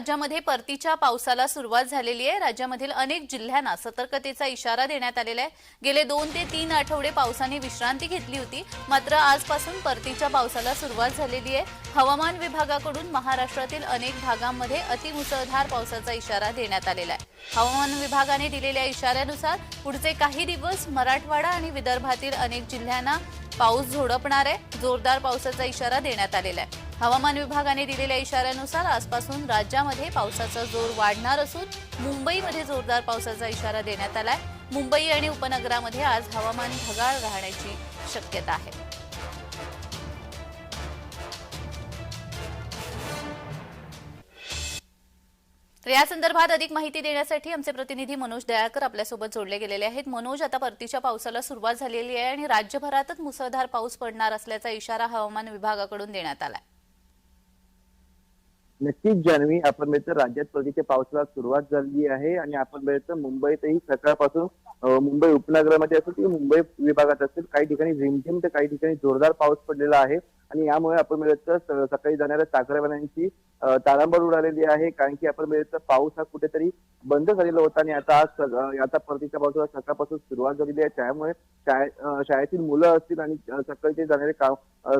राज्यामध्ये परतीच्या पावसाला सुरुवात झालेली आहे. राज्यामधील अनेक जिल्ह्यांना सतर्कतेचा इशारा देण्यात आलेला आहे. गेले दोन ते तीन आठवडे पावसाने विश्रांती घेतली होती. मात्र आजपासून परतीच्या पावसाला सुरुवात झालेली आहे. हवामान विभागाकडून महाराष्ट्रातील अनेक भागांमध्ये अतिमुसळधार पावसाचा इशारा देण्यात आलेला आहे. हवामान विभागाने दिलेल्या इशाऱ्यानुसार पुढचे काही दिवस मराठवाडा आणि विदर्भातील अनेक जिल्ह्यांना पाऊस झोडपणार आहे. जोरदार पावसाचा इशारा देण्यात आलेला आहे. हवामान विभागाने दिलेल्या इशाऱ्यानुसार आजपासून राज्यामध्ये पावसाचा जोर वाढणार असून मुंबईमध्ये जोरदार पावसाचा इशारा देण्यात आलाय. मुंबई आणि उपनगरामध्ये आज हवामान ढगाळ राहण्याची शक्यता आहे. तर या संदर्भात अधिक माहिती देण्यासाठी आमचे प्रतिनिधी मनोज दयाळकर आपल्यासोबत जोडले गेलेले आहेत. मनोज आता परतीच्या पावसाला सुरुवात झालेली आहे आणि राज्यभरातच मुसळधार पाऊस पडणार असल्याचा इशारा हवामान विभागाकडून देण्यात आलाय. नक्कीच जान्हवी. आपण मिळतं राज्यात परतीच्या पावसाला सुरुवात झाली आहे आणि आपण मिळतं मुंबईतही सकाळपासून मुंबई उपनगरामध्ये असेल किंवा मुंबई विभागात असेल काही ठिकाणी रिमझिम तर काही ठिकाणी जोरदार पाऊस पडलेला आहे. आणि यामुळे आपण मिळतं सकाळी जाणाऱ्या चाकरवाल्यांची तारांबळ उडालेली आहे. कारण की आपण मिळतं पाऊस हा कुठेतरी बंद झालेला होता आणि आता आज स- आता परतीच्या पावसाला सकाळपासून सुरुवात झालेली आहे. त्यामुळे शाळे- शाळेतील मुलं असतील आणि सकाळी सकाळचे जाणारे काम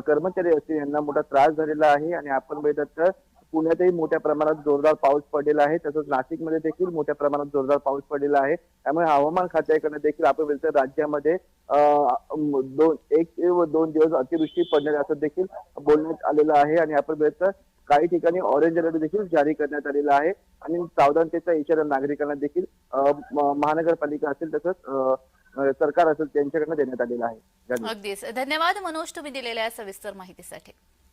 कर्मचारी असतील यांना मोठा त्रास झालेला आहे. आणि आपण मिळतात तर पुण्यातही मोठ्या प्रमाणात जोरदार पाऊस पडलेला आहे. तसंच नाशिकमध्ये देखील मोठ्या प्रमाणात जोरदार पाऊस पडलेला आहे. त्यामुळे हवामान खात्याकडे देखील आपण बोलतो राज्यामध्ये दोन एक दोन दिवस अतिवृष्टी पडणार असं देखील बोलण्यात आलेलं आहे. आणि आपण बोलतो काही ठिकाणी ऑरेंज अलर्ट देखील जारी करण्यात आलेला आहे. आणि सावधानतेचा इशारा नागरिकांना देखील महानगरपालिका असेल तसंच सरकार असेल त्यांच्याकडनं देण्यात आलेला आहे. अगदीच. धन्यवाद. मनोज तुम्ही दिलेल्या सविस्तर माहितीसाठी.